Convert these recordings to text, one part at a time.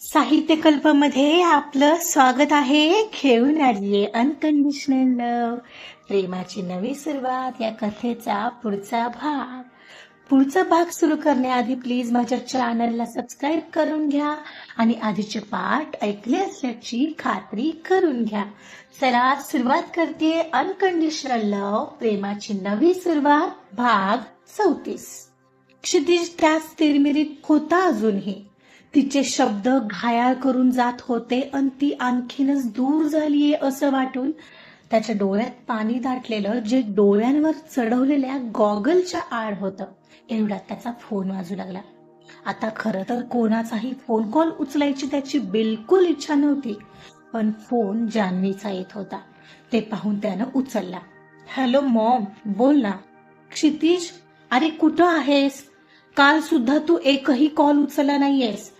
साहित्य कल्पमध्ये आपलं स्वागत आहे घेऊन आलीये अनकंडिशनल लव प्रेमाची नवी सुरुवात या कथेचा पुढचा भाग. पुढचा भाग सुरू करण्याआधी प्लीज माझ्या चॅनलला सबस्क्राईब करून घ्या आणि आधीचे पाठ ऐकले असल्याची खात्री करून घ्या. चला सुरुवात करते अनकंडिशनल लव प्रेमाची नवी सुरुवात भाग चौतीस. क्षितिज त्याच तिरमिरीत होता अजूनही. तिचे शब्द घायाळ करून जात होते आणि ती आणखीनच दूर झालीये असं वाटून त्याच्या डोळ्यात पाणी दाटलेलं जे डोळ्यांवर चढवलेल्या गॉगलच्या आड होतं. एवढ्यात त्याचा फोन वाजू लागला. आता खरं तर कोणाचाही फोन कॉल उचलायची त्याची बिलकुल इच्छा नव्हती पण फोन जान्हवीचा येत होता ते पाहून त्यानं उचलला. हॅलो मॉम बोल ना. क्षितिज अरे कुठं आहेस? काल सुद्धा तू एकही कॉल उचलला नाहीयेस.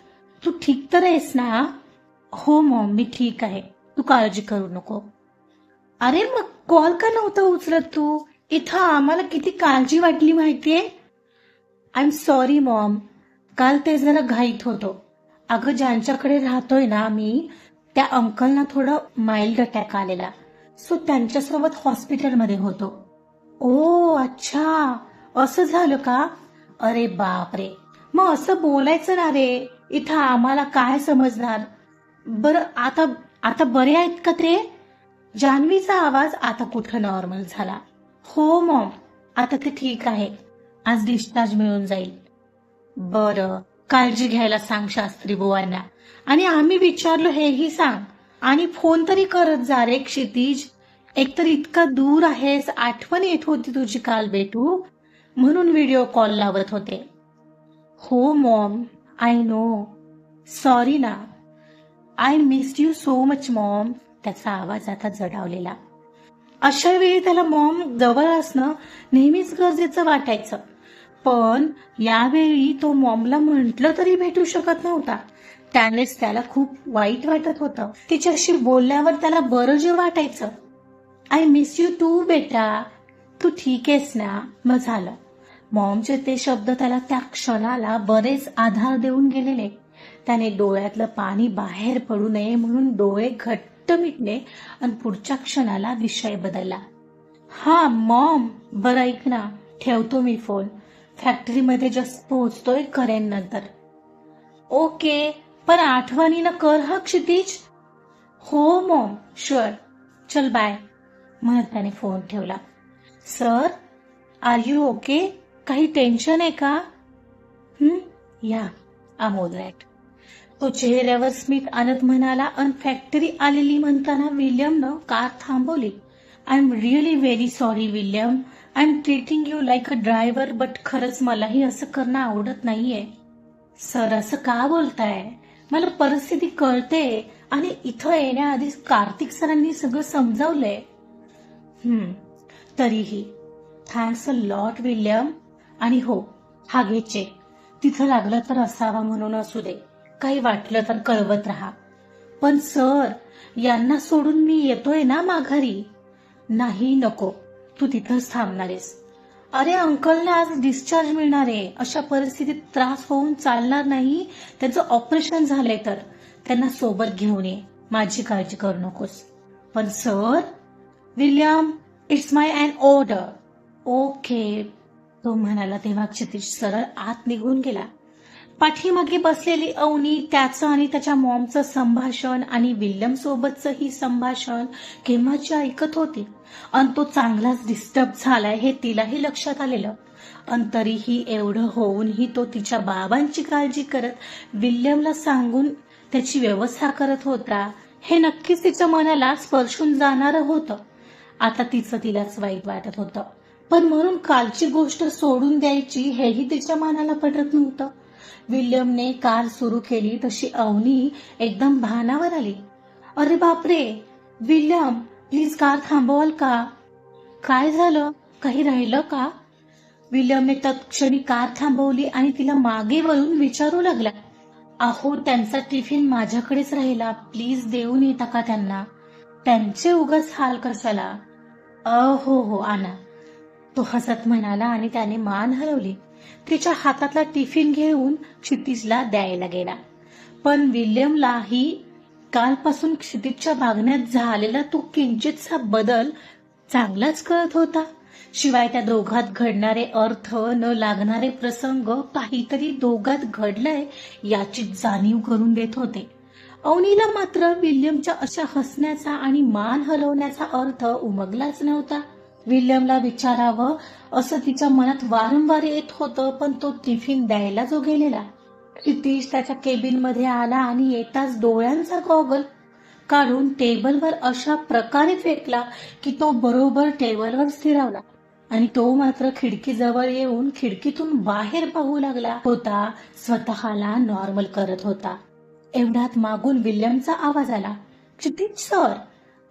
तू ठीक तर आहेस ना? हो मॉम मी ठीक आहे. तू काळजी करू नको. अरे मग कॉल का नव्हता उचलत तू? इथं आम्हाला किती काळजी वाटली माहितीये? I am sorry mom. काल ते जरा घाईत होतो. अगं ज्यांच्याकडे राहतोय ना आम्ही त्या अंकलना थोडं माइल्ड अटॅक आलेला. सो त्यांच्यासोबत हॉस्पिटलमध्ये होतो. ओ अच्छा. असं झालं का? अरे बापरे. मग असं बोलायचं ना रे. इथं आम्हाला काय समजणार? बरं आता आता बरे आहेत का ते जान्हवीचा आवाज आता कुठं नॉर्मल झाला? हो मॉम. आता ते ठीक आहे. आज डिस्चार्ज मिळून जाईल. बरं काळजी घ्यायला सांग शास्त्री बुवांना. आणि आम्ही विचारलो हेही सांग. आणि फोन तरी करत जा रे क्षितिज. एकतर इतका दूर आहेस आठवण येत होती तुझी काल भेटू म्हणून व्हिडिओ कॉल लावत होते. हो मॉम. आय नो सॉरी ना. I missed you so much mom. त्याचा आवाज आता जडावलेला. अशा वेळी त्याला मॉम जवळ असणं नेहमीच गरजेचं वाटायचं. पण यावेळी तो मॉमला म्हटलं तरी भेटू शकत नव्हता. त्यानेच त्याला खूप वाईट वाटत होतं. तिच्याशी बोलल्यावर त्याला बरं जे वाटायचं. आय मिस यू टू बेटा. तू ठीक आहेस ना? मग झालं. मॉमचे ते शब्द त्याला त्या क्षणाला बरेच आधार देऊन गेलेले. त्याने डोळ्यातलं पाणी बाहेर पडू नये म्हणून डोळे घट्ट मिटले आणि पुढच्या क्षणाला विषय बदलला. हा मॉम बरं ऐक ना ठेवतो मी फोन. फॅक्टरीमध्ये जस्ट पोहोचतोय करेन नंतर. ओके पण आठवणीनं कर हा क्षितिज? हो मॉम शुअर. चल बाय म्हणत त्याने फोन ठेवला. Sir are you okay? काही टेन्शन आहे का? या आमोद रॅट तो चेहऱ्यावर स्मित आणत म्हणाला अन फॅक्टरी आलेली म्हणताना विल्यमनं कार थांबवली. I am really very sorry William. I am treating you like a driver but खरंच मलाही असं करणं आवडत नाहीये. सर असं का बोलताय? मला परिस्थिती कळते. आणि इथं येण्याआधी कार्तिक सरांनी सगळं समजावलंय. हम्म तरीही. Thanks a lot William. आणि हो हा घे चेक तिथं लागलं तर असावा म्हणून असू दे. काही वाटलं तर कळवत राहा. पण सर यांना सोडून मी येतोय ना माघारी? नाही नको. तू तिथंच थांबणारेस. अरे अंकलना आज डिस्चार्ज मिळणार आहे. अशा परिस्थितीत त्रास होऊन चालणार नाही. त्याचं ऑपरेशन झालंय तर. त्यांना सोबत घेऊन ये. माझी काळजी करू नकोस. पण sir William it's my and order okay तो म्हणाला तेव्हा क्षितिज सरळ आत निघून गेला. पाठीमागे बसलेली अवनी त्याचं आणि त्याच्या मॉमचं संभाषण आणि विल्यम सोबतचंही संभाषण केव्हाची ऐकत होती. आणि तो चांगलाच डिस्टर्ब झालाय हे तिलाही लक्षात आलेलं. आणि तरीही एवढं होऊनही तो तिच्या बाबांची काळजी करत विल्यमला सांगून त्याची व्यवस्था करत होता हे नक्कीच तिच्या मनाला स्पर्शून जाणारं होतं. आता तिचं तिलाच वाईट वाटत होतं. पण म्हणून कालची गोष्ट सोडून द्यायची हेही तिच्या मनाला पटत नव्हतं. विल्यमने कार सुरू केली तशी अवनी एकदम भानावर आली. अरे बापरे! विल्यम प्लीज कार थांबवाल का? काय झालं? काही राहिलं का? विल्यमने तत्क्षणी कार थांबवली आणि तिला मागे वळून विचारू लागला. अहो त्यांचा टिफिन माझ्याकडेच राहिला. प्लीज देऊन येता का त्यांना? त्यांचे उगाच हाल कसाला अहो हो आणा. तो हसत म्हणाला आणि त्याने मान हलवली. तिच्या हातातला टिफिन घेऊन क्षितिजला द्यायला गेला. पण विल्यमलाही कालपासून क्षितिजच्या मागण्यात झालेला तो किंचितसा बदल चांगलाच कळत होता. शिवाय त्या दोघात घडणारे अर्थ न लागणारे प्रसंग काहीतरी दोघात घडलंय याची जाणीव करून देत होते. अवनीला मात्र विल्यमच्या अशा हसण्याचा आणि मान हलवण्याचा अर्थ उमगलाच नव्हता. विल्यमला विचारावं असं तिच्या मनात वारंवार येत होतं पण तो टिफिन द्यायला जो गेलेला रितीश त्याच्या केबिनमध्ये आला आणि येताच डोळ्यांचा गॉगल काढून टेबलवर अशा प्रकारे फेकला की तो बरोबर टेबलवर स्थिरावला. आणि तो मात्र खिडकीजवळ येऊन खिडकीतून बाहेर पाहू लागला. होता स्वतःला नॉर्मल करत होता. एवढ्यात मागून विल्यमचा आवाज आला. क्षितिज सर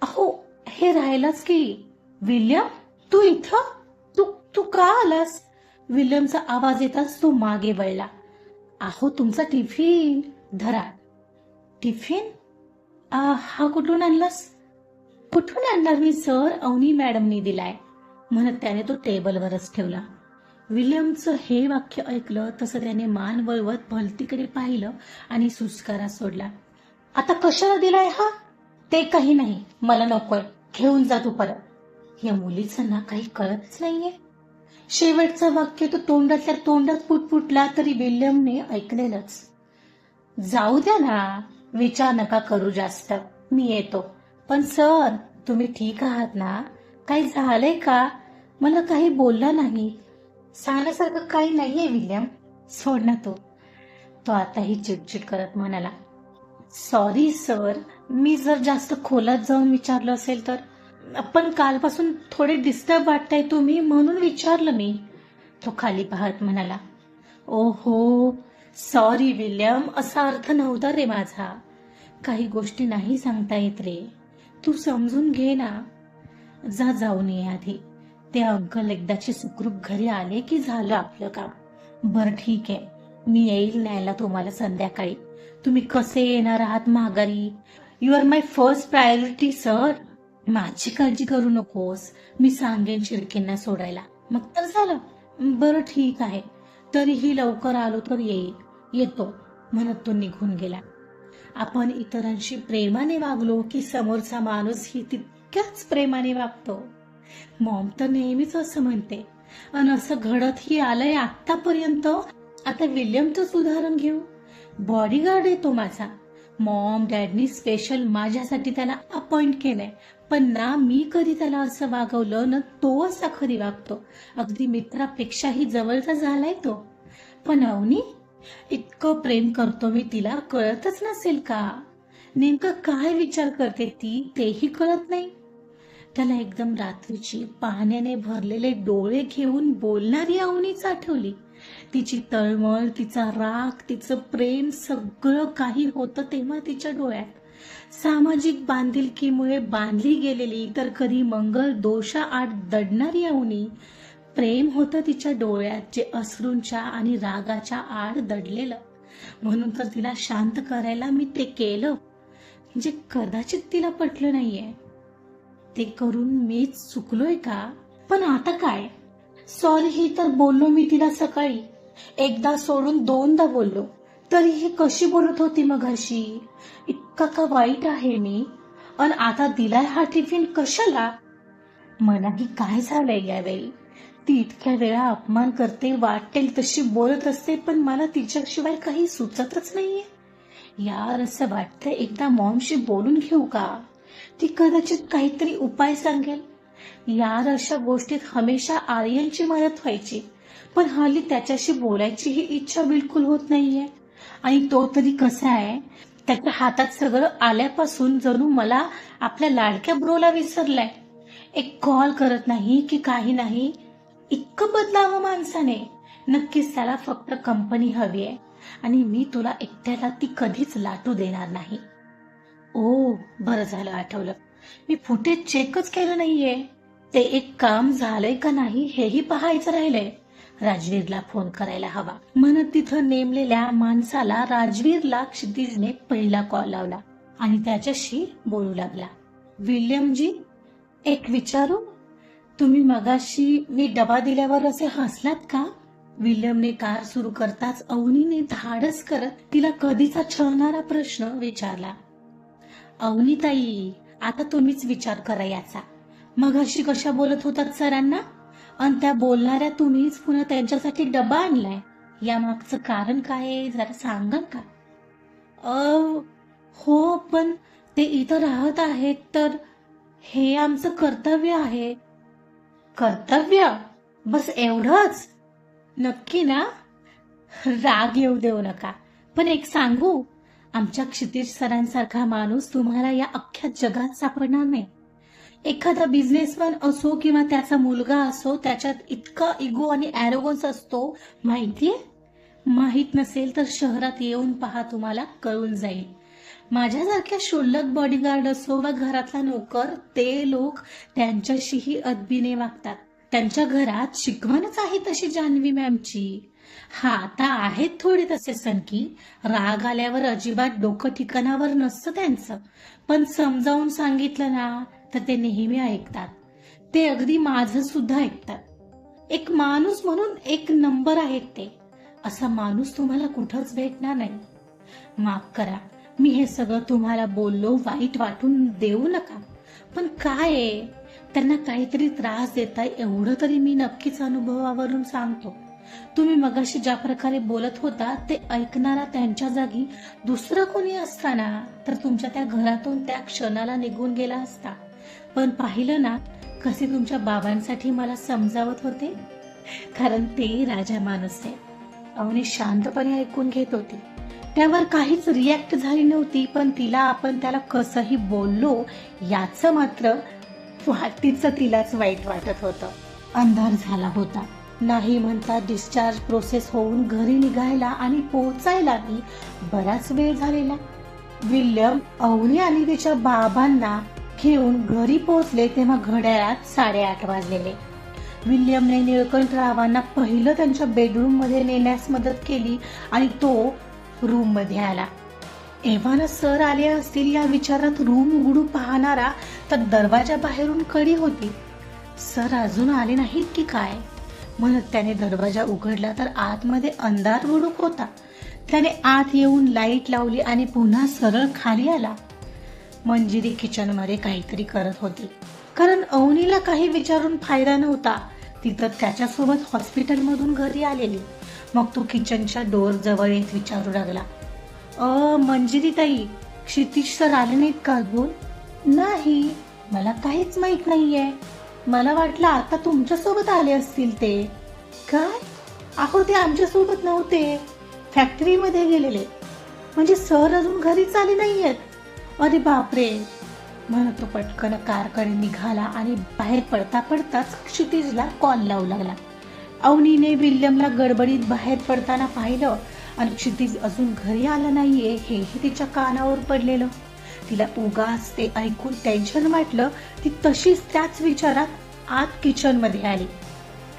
अहो हे राहिलंच की. विल्यम तू इथं? तू तू का आलास? विल्यमचा आवाज येताच तो मागे वळला. आहो तुमचा टिफिन. धरा. टिफिन? आ, हा कुठून आणलास? कुठून आणला मी सर? अवनी मॅडमनी दिलाय. म्हणत त्याने तो टेबलवरच ठेवला. विल्यमचं हे वाक्य ऐकलं तसं त्याने मान वळवत भलतीकडे पाहिलं आणि सुस्कारा सोडला. आता कशाला दिलाय हा? ते काही नाही मला नकोय. घेऊन जा तू परत. या मुलीचं ना काही कळतच नाहीये. शेवटचं वाक्य तो तोंडातल्या तोंडात पुटपुटला तरी विल्यमने ऐकलेलंच. जाऊ द्या ना विचार नका करू जास्त. मी येतो. पण सर तुम्ही ठीक आहात ना? काही झालंय का? मला काही बोलला नाही. सांगण्यासारखं काही नाहीये विल्यम. सोड ना तो. तो आताही चिडचिड करत म्हणाला सॉरी सर मी जर जास्त खोलात जाऊन विचारलं असेल तर पण कालपासून थोडे डिस्टर्ब वाटताय तुम्ही म्हणून विचारलं मी. तो खाली पाहत म्हणाला ओहो सॉरी विल्यम असा अर्थ नव्हता रे माझा. काही गोष्टी नाही सांगता येत रे. तू समजून घे ना. जा जाऊन ये आधी. ते अंकल एकदाचे सुखरूप घरी आले की झालं आपलं काम. बरं ठीक आहे. मी येईल न्यायला तुम्हाला संध्याकाळी. तुम्ही कसे येणार आहात माघारी? You are my first priority sir माझी काळजी करू नकोस. मी सांगेन शिर्केंना सोडायला. मग तर झालं. बरं ठीक आहे. तरीही लवकर आलो तर येईल. येतो. म्हणत तो निघून गेला. आपण इतरांशी प्रेमाने वागलो की समोरचा माणूस ही तितक्याच प्रेमाने वागतो. मॉम तर नेहमीच असं म्हणते. आणि असं घडत ही आलंय आतापर्यंत आता विल्यमचंच उदाहरण घेऊ. बॉडीगार्ड आहे तो माझा. मॉम डॅडनी स्पेशल माझ्यासाठी त्याला अपॉइंट केलंय. पण ना मी कधी त्याला असं वागवलं ना तो असा खरी वागतो. अगदी मित्रापेक्षाही जवळचा झालाय तो. पण अवनी इतकं प्रेम करतो मी तिला कळतच नसेल का? नेमकं काय विचार करते ती तेही कळत नाही. त्याला एकदम रात्रीची पाण्याने भरलेले डोळे घेऊन बोलणारी अवनीच आठवली. तिची तळमळ तिचा राग तिचं प्रेम सगळं काही होतं तेव्हा तिच्या डोळ्यात. सामाजिक बांधिलकीमुळे बांधली गेलेली तर कधी मंगल दोषा आड दडणारी अवनी प्रेम होतं तिच्या डोळ्यात जे अश्रूंच्या आणि रागाच्या आड दडलेलं. म्हणून तर तिला शांत करायला मी ते केलं जे कदाचित तिला पटलं नाहीये. ते करून मीच चुकलोय का? पण आता काय? सॉरी ही तर बोललो मी तिला सकाळी. एकदा सोडून दोनदा बोललो. तरी ही कशी बोलत होती मग घरशी काका वाईट आहे मी. अन आता दिलाय हा टिफिन कशाला? मलाही काय झालंय यावेळी? ती इतक्या वेळा अपमान करते वाटेल तशी बोलत असते पण मला तिच्याशिवाय काही सुचतच नाहीये. यार असं वाटतंय एकदा मॉमशी बोलून घेऊ का? ती कदाचित काहीतरी उपाय सांगेल. यार अशा गोष्टीत हमेशा आर्यनची मदत व्हायची पण हल्ली त्याच्याशी बोलायची ही इच्छा बिलकुल होत नाहीये. आणि तो तरी कसा आहे? त्याच्या हातात सगळं आल्यापासून जणू मला आपल्या लाडक्या ब्रोला विसरलाय. एक कॉल करत नाही की काही नाही. इतकं बदलावं माणसाने. नक्कीच त्याला फक्त कंपनी हवी आहे. आणि मी तुला एकट्याला ती कधीच लाटू देणार नाही. ओ बरं झालं आठवलं. मी फुटेज चेकच केलं नाहीये. ते एक काम झालंय का नाही हेही पाहायचं राहिलंय. राजवीरला फोन करायला हवा. म्हणत तिथं नेमलेल्या माणसाला राजवीरला क्षितिजने पहिला कॉल लावला आणि त्याच्याशी बोलू लागला. विल्यमजी एक विचारू? तुम्ही मगाशी मी डबा दिल्यावर असे हसलात का? विल्यमने कार सुरू करताच अवनीने धाडस करत तिला कधीचा छळणारा प्रश्न विचारला. अवनीताई आता तुम्हीच विचार करा याचा. मग अशी कशा बोलत होतात सरांना? आणि त्या बोलणाऱ्या तुम्हीच पुन्हा त्यांच्यासाठी डबा आणलाय. या मागचं कारण काय आहे जरा सांगाल का? अ हो पण ते इथं राहत आहेत तर हे आमचं कर्तव्य आहे. कर्तव्य? बस एवढंच. नक्की ना? राग येऊ देऊ नका. पण एक सांगू आमच्या क्षितिज सरांसारखा माणूस तुम्हाला या अख्ख्या जगात सापडणार नाही. एखादा बिझनेसमॅन असो किंवा त्याचा मुलगा असो त्याच्यात इतका इगो आणि ॲरोगन्स असतो माहितीये? माहीत नसेल तर शहरात येऊन पहा तुम्हाला कळून जाईल. माझ्यासारख्या शुल्लक बॉडीगार्ड असो वा घरातला नोकर ते लोक त्यांच्याशीही अदबीने वागतात. त्यांच्या घरात शिकवणच आहे तशी जान्हवी मॅमची हा आता आहेत थोडे तसे सनकी राग आल्यावर अजिबात डोकं ठिकाणावर नसतं त्यांचं. पण समजावून सांगितलं ना तर ते नेहमी ऐकतात. ते अगदी माझं सुद्धा ऐकतात. एक माणूस म्हणून एक नंबर आहेत ते. असा माणूस तुम्हाला कुठंच भेटणार नाही. माफ करा मी हे सगळं तुम्हाला बोललो वाईट वाटून देऊ नका. पण काय आहे? त्यांना काहीतरी त्रास देताय एवढं तरी मी नक्कीच अनुभवावरून सांगतो. तुम्ही मगाशी ज्या प्रकारे बोलत होता ते ऐकणारा त्यांच्या जागी दुसरं कोणी असताना तर तुमच्या त्या घरातून त्या क्षणाला निघून गेला असता. पण पाहिलं ना कसे तुमच्या बाबांसाठी मला समजावत होते? कारण ते राजा माणूस आहे. अवनी शांतपणे ऐकून घेत होती. त्यावर काहीच रिॲक्ट झाली नव्हती पण तिला आपण त्याला कसंही बोललो याचं मात्र वाटीचं तिलाच वाईट वाटत होतं. अंधार झाला होता. नाही म्हणता डिस्चार्ज प्रोसेस होऊन घरी निघायला आणि पोहोचायलाही बराच वेळ झालेला. विल्यम अवनी आणि तिच्या बाबांना घेऊन घरी पोहोचले तेव्हा घड्याळात साडेआठ वाजलेले. विल्यमने निळकंठरावांना पहिलं त्यांच्या बेडरूममध्ये नेण्यास मदत केली आणि तो रूममध्ये आला. एव्हाना सर आले असतील या विचारात रूम उघडू पाहणारा तर दरवाजा बाहेरून कडी होती. सर अजून आले नाहीत की काय? म्हणत त्याने दरवाजा उघडला तर आतमध्ये अंधार बुडूक होता. त्याने आत येऊन लाइट लावली आणि पुन्हा सरळ खाली आला. मंजिरी किचनमध्ये काहीतरी करत होती. कारण अवनीला काही विचारून फायदा नव्हता. ती तर त्याच्यासोबत हॉस्पिटलमधून घरी आलेली. मग तो किचनच्या डोर जवळ येत विचारू लागला. अ मंजिरी ताई क्षितिज सर आले नाहीत का बोल नाही मला काहीच माहीत नाहीये. मला वाटलं आता तुमच्यासोबत आले असतील ते. काय? अहो ते आमच्यासोबत नव्हते. फॅक्टरीमध्ये गेलेले. म्हणजे सर अजून घरीच आले आहेत अरे बापरे. म्हणत तो पटकन कारकडे निघाला आणि बाहेर पडता पडताच क्षितिजला कॉल लावू लागला. अवनीने विल्यमला गडबडीत बाहेर पडताना पाहिलं आणि क्षितिज अजून घरी आला नाहीये हेही तिच्या कानावर पडलेलं. तिला उगाच ते ऐकून टेन्शन वाटलं ती तशीच त्याच विचारात आत किचनमध्ये आली.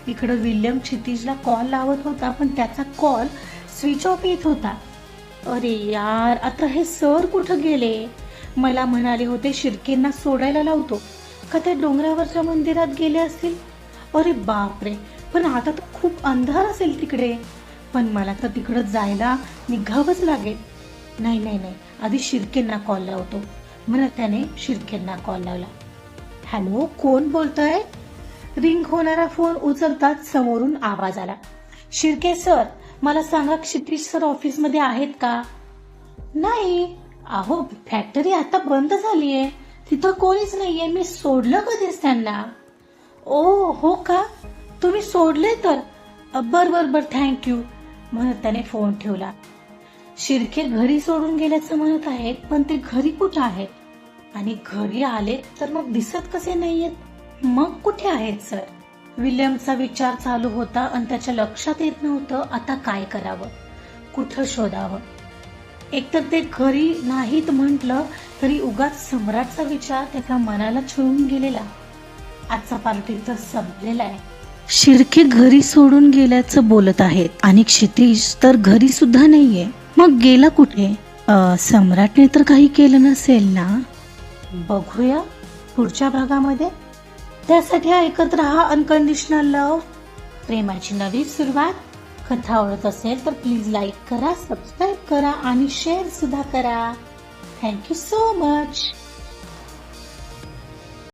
इकडं विल्यम क्षितिजला कॉल लावत होता पण त्याचा कॉल स्विच ऑफ येत होता. अरे यार आता हे सर कुठं गेले? मला म्हणाले होते शिर्केंना सोडायला लावतो. का त्या डोंगरावरच्या मंदिरात गेले असतील? अरे बापरे! पण आता तर खूप अंधार असेल तिकडे. पण मला तर तिकडं जायला निघावंच लागेल. नाही नाही नाही. आधी शिर्केंना कॉल लावतो. म्हणत त्याने शिर्केंना कॉल लावला. हॅलो कोण बोलतोय? रिंग होणारा फोन उचलताच समोरून आवाज आला. शिर्के सर मला सांगा क्षितिज सर ऑफिसमध्ये आहेत का? नाही. अहो फॅक्टरी आता बंद झाली आहे तिथं कोणीच नाहीये. मी सोडलं कधीच त्यांना. ओ हो का? तुम्ही सोडले तर? बर बर बर थँक्यू म्हणत त्याने फोन ठेवला. शिर्के घरी सोडून गेल्याचं म्हणत आहेत पण ते घरी कुठं आहेत? आणि घरी आले तर मग दिसत कसे नाहीयेत? मग कुठे आहेत सर? विल्यमचा विचार चालू होता आणि त्याच्या लक्षात येत नव्हतं आता काय करावं. कुठं शोधावं? एकतर ते घरी नाहीत म्हटलं तरी उगाच सम्राटचा विचार त्याच्या मनाला छळून गेलेला. आजचा पार्टी तर संपलेला आहे. शिर्के घरी सोडून गेल्याचं बोलत आहेत आणि क्षितिज तर घरी सुद्धा नाहीये. मग गेला कुठे? सम्राटने तर काही केलं नसेल ना? बघूया. पुढच्या भागामध्ये. त्यासाठी ऐकत राहा अनकंडिशनल लव प्रेमाची नवी सुरुवात. कथा आवडत असेल तर प्लीज लाईक करा सबस्क्राईब करा आणि शेअर सुद्धा करा. Thank you so much.